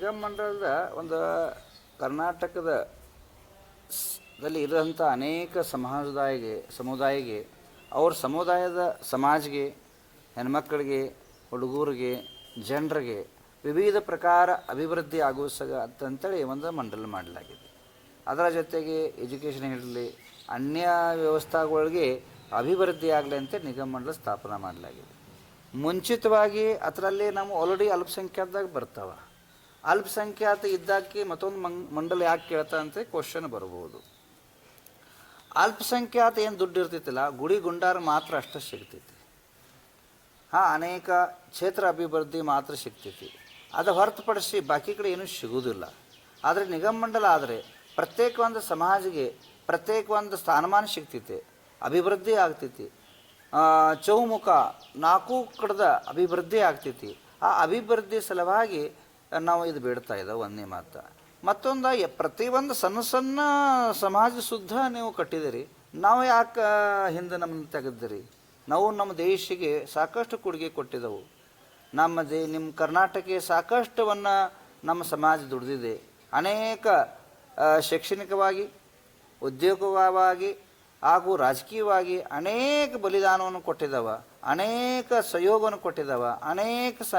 ನಿಗಮ ಮಂಡಲದ ಒಂದು ಕರ್ನಾಟಕದ ದಲ್ಲಿ ಇರೋಂಥ ಅನೇಕ ಸಮಾಜದಾಯಿಗೆ, ಸಮುದಾಯಗೆ, ಅವ್ರ ಸಮುದಾಯದ ಸಮಾಜ್ಗೆ, ಹೆಣ್ಮಕ್ಳಿಗೆ, ಹುಡುಗರಿಗೆ, ಜನರಿಗೆ ವಿವಿಧ ಪ್ರಕಾರ ಅಭಿವೃದ್ಧಿ ಆಗುವ ಸಗ ಅಂತಂತೇಳಿ ಒಂದು ಮಂಡಲ ಮಾಡಲಾಗಿದೆ. ಅದರ ಜೊತೆಗೆ ಎಜುಕೇಷನ್ ಇರಲಿ, ಅನ್ಯ ವ್ಯವಸ್ಥೆಗಳಿಗೆ ಅಭಿವೃದ್ಧಿ ಆಗಲಿ ಅಂತ ನಿಗಮ ಮಂಡಲ ಸ್ಥಾಪನೆ ಮಾಡಲಾಗಿದೆ. ಮುಂಚಿತವಾಗಿ ಅದರಲ್ಲಿ ನಾವು ಆಲ್ರೆಡಿ ಅಲ್ಪಸಂಖ್ಯಾತದಾಗ ಬರ್ತಾವ. ಅಲ್ಪಸಂಖ್ಯಾತ ಇದ್ದಾಕೆ ಮತ್ತೊಂದು ಮಂಡಲ ಯಾಕೆ ಕೇಳ್ತಾ ಅಂತ ಕ್ವಶನ್ ಬರ್ಬೋದು. ಅಲ್ಪಸಂಖ್ಯಾತ ಏನು ದುಡ್ಡು ಇರ್ತೈತಿಲ್ಲ ಗುಡಿ ಗುಂಡಾರ ಮಾತ್ರ ಅಷ್ಟು ಸಿಗ್ತೈತಿ. ಹಾಂ, ಅನೇಕ ಕ್ಷೇತ್ರ ಅಭಿವೃದ್ಧಿ ಮಾತ್ರ ಸಿಗ್ತೈತಿ. ಅದು ಹೊರತುಪಡಿಸಿ ಬಾಕಿ ಕಡೆ ಏನೂ ಸಿಗುವುದಿಲ್ಲ ಆದರೆ ನಿಗಮ ಮಂಡಲ ಆದರೆ ಪ್ರತ್ಯೇಕ ಒಂದು ಸಮಾಜಿಗೆ ಪ್ರತ್ಯೇಕ ಒಂದು ಸ್ಥಾನಮಾನ ಸಿಗ್ತೈತಿ, ಅಭಿವೃದ್ಧಿ ಆಗ್ತೈತಿ. ಚೌಮುಖ ನಾಲ್ಕು ಕಡೆದ ಅಭಿವೃದ್ಧಿ ಆಗ್ತೈತಿ. ಆ ಅಭಿವೃದ್ಧಿ ಸಲುವಾಗಿ ನಾವು ಇದು ಬಿಡ್ತಾ ಇದ್ದಾವೆ, ಒಂದೇ ಮಾತು. ಮತ್ತೊಂದು ಪ್ರತಿ ಪ್ರತಿಯೊಂದು ಸಣ್ಣ ಸಣ್ಣ ಸಮಾಜ ಸುದ್ದ ನೀವು ಕಟ್ಟಿದಿರಿ ನಾವು ಯಾಕೆ ಹಿಂದೆ ನಮ್ಮನ್ನು ತೆಗೆದಿರಿ ನಾವು ನಮ್ಮ ದೇಶಿಗೆ ಸಾಕಷ್ಟು ಕೊಡುಗೆ ಕೊಟ್ಟಿದ್ದೆವು. ನಮ್ಮ ದೇ, ನಿಮ್ಮ ಕರ್ನಾಟಕಕ್ಕೆ ಸಾಕಷ್ಟುವನ್ನು ನಮ್ಮ ಸಮಾಜ ದುಡಿದಿದೆ. ಅನೇಕ ಶೈಕ್ಷಣಿಕವಾಗಿ, ಉದ್ಯೋಗವಾಗಿ ಹಾಗೂ ರಾಜಕೀಯವಾಗಿ ಅನೇಕ ಬಲಿದಾನವನ್ನು ಕೊಟ್ಟಿದ್ದಾವೆ. ಅನೇಕ ಸಹಯೋಗವನ್ನು ಕೊಟ್ಟಿದ್ದಾವೆ. ಅನೇಕ ಸ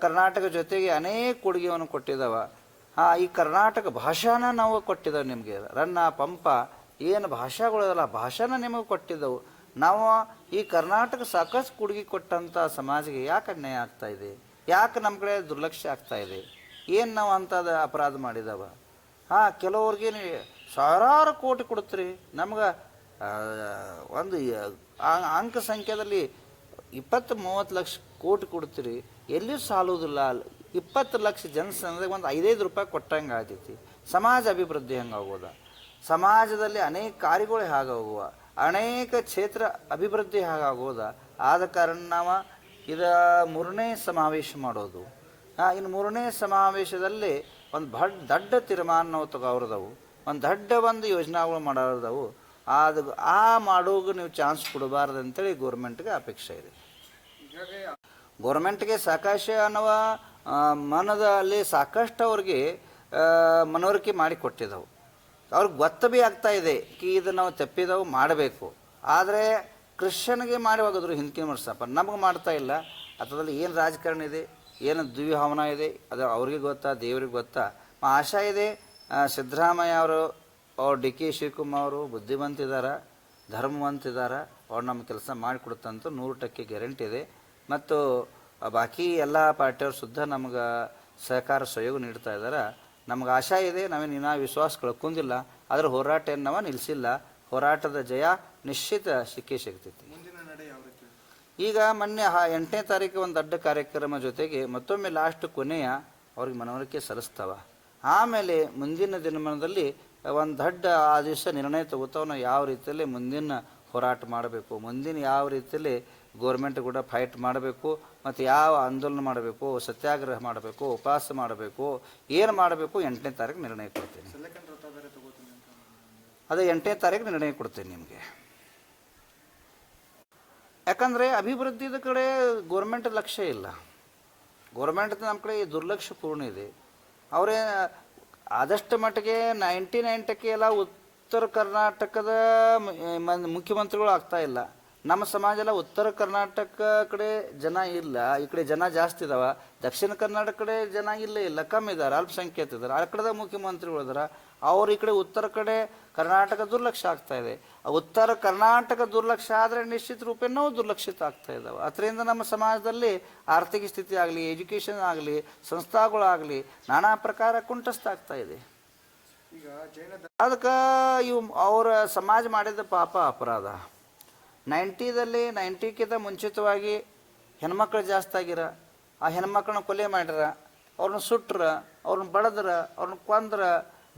ಕರ್ನಾಟಕ ಜೊತೆಗೆ ಅನೇಕ ಕೊಡುಗೆಯನ್ನು ಕೊಟ್ಟಿದ್ದಾವೆ. ಆ, ಈ ಕರ್ನಾಟಕ ಭಾಷಾನ ನಾವು ಕೊಟ್ಟಿದ್ದೇವೆ ನಿಮಗೆ. ರನ್ನ, ಪಂಪ, ಏನು ಭಾಷೆಗಳಲ್ಲ ಭಾಷಾನ ನಿಮಗೆ ಕೊಟ್ಟಿದ್ದವು. ನಾವು ಈ ಕರ್ನಾಟಕ ಸಾಕಷ್ಟು ಕೊಡುಗೆ ಕೊಟ್ಟಂಥ ಸಮಾಜಕ್ಕೆ ಯಾಕೆ ಅನ್ಯಾಯ ಆಗ್ತಾ ಇದೆ? ಯಾಕೆ ನಮ್ಮ ಕಡೆ ದುರ್ಲಕ್ಷ್ಯ ಆಗ್ತಾ ಇದೆ? ಏನು ನಾವು ಅಂಥದ್ದು ಅಪರಾಧ ಮಾಡಿದವ? ಹಾಂ ಕೆಲವ್ರಿಗೆ ಸಾವಿರಾರು ಕೋಟಿ ಕೊಡ್ತೀರಿ ನಮ್ಗೆ ಒಂದು ಅಂಕ ಸಂಖ್ಯೆದಲ್ಲಿ ಇಪ್ಪತ್ತು ಮೂವತ್ತು ಲಕ್ಷ ಕೋಟಿ ಕೊಡ್ತೀರಿ ಎಲ್ಲಿಯೂ ಸಾಲೋದಿಲ್ಲ ಇಪ್ಪತ್ತು ಲಕ್ಷ ಜನಸಂದ್ರೆ ಒಂದು ಐದೈದು ರೂಪಾಯಿ ಕೊಟ್ಟಂಗೆ ಆಗ್ತೈತಿ. ಸಮಾಜ ಅಭಿವೃದ್ಧಿ ಹೆಂಗೆ ಆಗೋದ? ಸಮಾಜದಲ್ಲಿ ಅನೇಕ ಕಾರ್ಯಗಳು ಹಾಗಾಗುವ ಅನೇಕ ಕ್ಷೇತ್ರ ಅಭಿವೃದ್ಧಿ ಹಾಗಾಗೋದ ಆದ ಕಾರಣ ನಾವು ಇದು ಮೂರನೇ ಸಮಾವೇಶ ಮಾಡೋದು. ಇನ್ನು ಮೂರನೇ ಸಮಾವೇಶದಲ್ಲಿ ಒಂದು ಬಡ್ ದೊಡ್ಡ ತೀರ್ಮಾನ ನಾವು ತಗೋರ್ದವು. ಒಂದು ದೊಡ್ಡ ಒಂದು ಯೋಜನೆಗಳು ಮಾಡೋದವು ಅದು ಆ ಮಾಡೋಗ ನೀವು ಚಾನ್ಸ್ ಕೊಡಬಾರ್ದು ಅಂತೇಳಿ ಗೌರ್ಮೆಂಟ್ಗೆ ಅಪೇಕ್ಷೆ ಇದೆ. ಗೌರ್ಮೆಂಟ್ಗೆ ಸಾಕಾಶ ಅನ್ನುವ ಮನದ ಮನದಲ್ಲಿ ಸಾಕಷ್ಟು ಅವ್ರಿಗೆ ಮನವರಿಕೆ ಮಾಡಿ ಕೊಟ್ಟಿದ್ದವು ಅವ್ರಿಗೆ ಗೊತ್ತ ಭೀ ಆಗ್ತಾ ಇದೆ ಕಿ ಇದು ನಾವು ತಪ್ಪಿದವು, ಮಾಡಬೇಕು. ಆದರೆ ಕ್ರಿಶ್ಚಿಯನ್ಗೆ ಮಾಡಿ ಹೋಗಿದ್ರು ಹಿಂದಿನ ವರ್ಷಪ್ಪ ನಮಗೆ ಮಾಡ್ತಾ ಇಲ್ಲ. ಅದರಲ್ಲಿ ಏನು ರಾಜಕಾರಣ ಇದೆ, ಏನು ದ್ವಿಭಾವನ ಇದೆ, ಅದು ಅವ್ರಿಗೆ ಗೊತ್ತಾ, ದೇವ್ರಿಗೆ ಗೊತ್ತಾ? ಆಶಾ ಇದೆ. ಸಿದ್ದರಾಮಯ್ಯ ಅವರು, ಅವ್ರು ಡಿ ಕೆ ಶಿವಕುಮಾರ್ ಅವರು ಧರ್ಮವಂತ ಧರ್ಮವಂತಿದ್ದಾರೆ ಅವ್ರು ನಮ್ಮ ಕೆಲಸ ಮಾಡಿಕೊಡುತ್ತಂತ ನೂರು ಟಕ್ಕೆ ಗ್ಯಾರಂಟಿ ಇದೆ. ಮತ್ತು ಬಾಕಿ ಎಲ್ಲ ಪಾರ್ಟಿಯವರು ಸುದ್ದ ನಮ್ಗೆ ಸಹಕಾರ ಸಹಯೋಗ ನೀಡ್ತಾ ಇದ್ದಾರೆ ನಮ್ಗೆ ಆಶಾ ಇದೆ ನಾವೇನು ಇನ್ನೂ ವಿಶ್ವಾಸ ಕಳ್ಕೊಂಡಿಲ್ಲ ಅದರ ಹೋರಾಟ ಏನವ ನಾವು ನಿಲ್ಲಿಸಿಲ್ಲ ಹೋರಾಟದ ಜಯ ನಿಶ್ಚಿತ ಸಿಕ್ಕೇ ಸಿಗ್ತೈತಿ. ಈಗ ಮೊನ್ನೆ ಆ ಎಂಟನೇ ತಾರೀಕು ಒಂದು ದೊಡ್ಡ ಕಾರ್ಯಕ್ರಮ ಜೊತೆಗೆ ಮತ್ತೊಮ್ಮೆ ಲಾಸ್ಟ್ ಕೊನೆಯ ಅವ್ರಿಗೆ ಮನವರಿಕೆ ಸಲ್ಲಿಸ್ತಾವ. ಆಮೇಲೆ ಮುಂದಿನ ದಿನಮಾನದಲ್ಲಿ ಒಂದು ದೊಡ್ಡ ಆ ದಿವಸ ನಿರ್ಣಯ ತಗೋತಾವ. ನಾವು ಯಾವ ರೀತಿಯಲ್ಲಿ ಮುಂದಿನ ಹೋರಾಟ ಮಾಡಬೇಕು ಮುಂದಿನ ಯಾವ ರೀತಿಯಲ್ಲಿ ಗೋರ್ಮೆಂಟ್ ಕೂಡ ಫೈಟ್ ಮಾಡಬೇಕು ಮತ್ತು ಯಾವ ಆಂದೋಲನ ಮಾಡಬೇಕು ಸತ್ಯಾಗ್ರಹ ಮಾಡಬೇಕು ಉಪವಾಸ ಮಾಡಬೇಕು ಏನು ಮಾಡಬೇಕು ಎಂಟನೇ ತಾರೀಕು ನಿರ್ಣಯ ಕೊಡ್ತೀನಿ. ಅದೇ ಎಂಟನೇ ತಾರೀಕು ನಿರ್ಣಯ ಕೊಡ್ತೀನಿ ನಿಮಗೆ. ಯಾಕಂದರೆ ಅಭಿವೃದ್ಧಿದ ಕಡೆ ಗೋರ್ಮೆಂಟ್ ಲಕ್ಷ್ಯ ಇಲ್ಲ. ಗೋರ್ಮೆಂಟ್ ನಮ್ಮ ಕಡೆ ದುರ್ಲಕ್ಷ್ಯ ಪೂರ್ಣ ಇದೆ. ಅವರೇ ಆದಷ್ಟು ಮಟ್ಟಿಗೆ ನೈಂಟಿ ನೈನ್ ಟಕ್ಕೆ ಎಲ್ಲ ಉತ್ತರ ಕರ್ನಾಟಕದ ಮುಖ್ಯಮಂತ್ರಿಗಳು ಆಗ್ತಾ ಇಲ್ಲ. ನಮ್ಮ ಸಮಾಜ ಎಲ್ಲ ಉತ್ತರ ಕರ್ನಾಟಕ ಕಡೆ ಜನ ಇಲ್ಲ ಈ ಕಡೆ ಜನ ಜಾಸ್ತಿ ಇದಾವ. ದಕ್ಷಿಣ ಕರ್ನಾಟಕ ಕಡೆ ಜನ ಇಲ್ಲೇ ಇಲ್ಲ ಕಮ್ಮಿ ಇದ್ದಾರೆ ಅಲ್ಪಸಂಖ್ಯಾತ ಇದ್ದಾರೆ ಆ ಕಡೆದ ಮುಖ್ಯಮಂತ್ರಿಗಳು ಇದಾರೆ. ಅವ್ರು ಈ ಕಡೆ ಉತ್ತರ ಕಡೆ ಕರ್ನಾಟಕ ದುರ್ಲಕ್ಷ್ಯ ಆಗ್ತಾ ಇದೆ. ಉತ್ತರ ಕರ್ನಾಟಕ ದುರ್ಲಕ್ಷ್ಯ ಆದರೆ ನಿಶ್ಚಿತ ರೂಪೇ ನಾವು ದುರ್ಲಕ್ಷಿತ ಆಗ್ತಾ ಇದ್ದಾವೆ ಅದರಿಂದ ನಮ್ಮ ಸಮಾಜದಲ್ಲಿ ಆರ್ಥಿಕ ಸ್ಥಿತಿ ಆಗಲಿ ಎಜುಕೇಷನ್ ಆಗಲಿ ಸಂಸ್ಥಾಗಳಾಗಲಿ ನಾನಾ ಪ್ರಕಾರ ಕುಂಠಸ್ಥ ಆಗ್ತಾ ಇದೆ. ಅದಕ್ಕೆ ಇವು ಅವರ ಸಮಾಜ ಮಾಡಿದ ಪಾಪ ಅಪರಾಧ. ನೈಂಟಿದಲ್ಲಿ ನೈಂಟಿಕ್ಕಿಂತ ಮುಂಚಿತವಾಗಿ ಹೆಣ್ಮಕ್ಳು ಜಾಸ್ತಿ ಆಗಿರ, ಆ ಹೆಣ್ಮಕ್ಳನ್ನ ಕೊಲೆ ಮಾಡ್ಯಾರ ಅವ್ರನ್ನ ಸುಟ್ರ, ಅವ್ರನ್ನ ಬಡದ್ರ, ಅವ್ರನ್ನ ಕೊಂದ್ರ,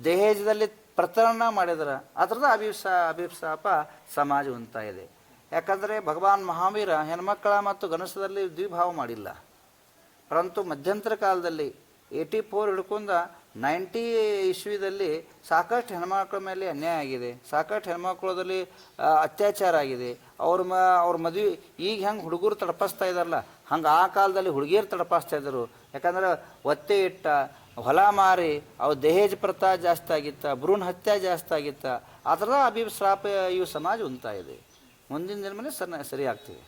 ದಹೇಜದಲ್ಲಿ ಪ್ರತರಣ ಮಾಡಿದ್ರ, ಅದ್ರದ್ದು ಅಭಿಪ್ಸ ಅಭಿಪ್ಸಾಪ ಸಮಾಜ ಉಂಟಾಗಿದೆ ಯಾಕಂದರೆ ಭಗವಾನ್ ಮಹಾವೀರ ಹೆಣ್ಮಕ್ಕಳ ಮತ್ತು ಗಣಸದಲ್ಲಿ ದ್ವಿಭಾವ ಮಾಡಿಲ್ಲ. ಪರಂತು ಮಧ್ಯಂತರ ಕಾಲದಲ್ಲಿ ಏಯ್ಟಿ ಫೋರ್ ಹಿಡ್ಕೊಂಡ ನೈಂಟಿ ಇಸ್ವಿದಲ್ಲಿ ಸಾಕಷ್ಟು ಹೆಣ್ಮಕ್ಳ ಮೇಲೆ ಅನ್ಯಾಯ ಆಗಿದೆ. ಸಾಕಷ್ಟು ಹೆಣ್ಮಕ್ಳದಲ್ಲಿ ಅತ್ಯಾಚಾರ ಆಗಿದೆ. ಅವ್ರ ಮ ಅವ್ರ ಮದುವೆ ಈಗ ಹೆಂಗೆ ಹುಡುಗರು ತಡಪಿಸ್ತಾ ಇದ್ದಾರಲ್ಲ ಹಂಗೆ ಆ ಕಾಲದಲ್ಲಿ ಹುಡುಗಿಯರು ತಡಪಿಸ್ತಾ ಇದ್ದರು. ಯಾಕಂದ್ರೆ ಒತ್ತೆ ಇಟ್ಟ ಹೊಲ ಮಾರಿ ಅವು ದಹೇಜ್ ಪ್ರಥಾ ಜಾಸ್ತಿ ಆಗಿತ್ತ ಭ್ರೂಣ ಹತ್ಯೆ ಜಾಸ್ತಿ ಆಗಿತ್ತ ಅದರ ಥರದ ಅಭಿಶ್ರಾಪ ಇವು ಸಮಾಜ ಇದೆ. ಮುಂದಿನ ದಿನದಲ್ಲಿ ಸರಿ ಸರಿ ಕೊಡ್ತೀರಿ?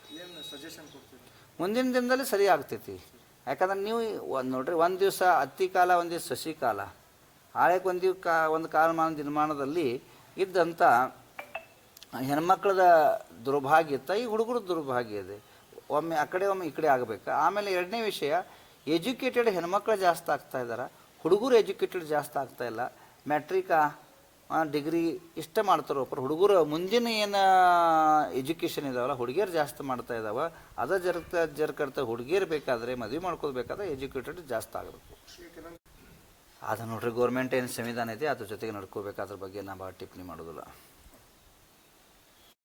ಮುಂದಿನ ದಿನದಲ್ಲಿ ಸರಿ ಆಗ್ತೈತಿ ಯಾಕಂದ್ರೆ ನೀವು ಒಂದು ನೋಡ್ರಿ, ಒಂದು ದಿವಸ ಹತ್ತಿ ಕಾಲ, ಒಂದು ದಿವಸ ಸಸಿಕಾಲ ಆಳಕ್ಕೆ ಒಂದು ಕಾ, ಒಂದು ಕಾಲಮಾನ ನಿರ್ಮಾಣದಲ್ಲಿ ಇದ್ದಂಥ ಹೆಣ್ಮಕ್ಳದ ದುರ್ಭಾಗ್ಯ ಇತ್ತ ಈ ಹುಡುಗರ ದುರ್ಭಾಗ್ಯ ಇದೆ ಒಮ್ಮೆ ಆ ಕಡೆ, ಒಮ್ಮೆ ಈ ಕಡೆ ಆಗಬೇಕು. ಆಮೇಲೆ ಎರಡನೇ ವಿಷಯ, ಎಜುಕೇಟೆಡ್ ಹೆಣ್ಮಕ್ಳು ಜಾಸ್ತಿ ಆಗ್ತಾ ಇದ್ದಾರೆ? ಹುಡುಗರು ಎಜುಕೇಟೆಡ್ ಜಾಸ್ತಿ ಆಗ್ತಾ ಇಲ್ಲ. ಮ್ಯಾಟ್ರಿಕಾ ಡಿಗ್ರಿ ಇಷ್ಟ ಮಾಡ್ತಾರೆ ಒಬ್ಬರು ಹುಡುಗರು, ಮುಂದಿನ ಏನು ಎಜುಕೇಷನ್ ಇದಾವಲ್ಲ, ಹುಡುಗಿಯರು ಜಾಸ್ತಿ ಮಾಡ್ತಾ ಇದ್ದಾವೆ ಅದ ಜರ್ಕ ಜರ್ಕಡ್ತ ಹುಡುಗಿಯರು ಬೇಕಾದರೆ, ಮದುವೆ ಮಾಡ್ಕೋಬೇಕಾದ್ರೆ ಎಜುಕೇಟೆಡ್ ಜಾಸ್ತಿ ಆಗಬೇಕು. ಅದು ನೋಡ್ರಿ, ಗೌರ್ಮೆಂಟ್ ಏನು ಸಂವಿಧಾನ ಇದೆ, ಅದ್ರ ಜೊತೆಗೆ ನಡ್ಕೋಬೇಕಾದ್ರ ಬಗ್ಗೆ ನಾವು ಟಿಪ್ಪಣಿ ಮಾಡೋದಿಲ್ಲ.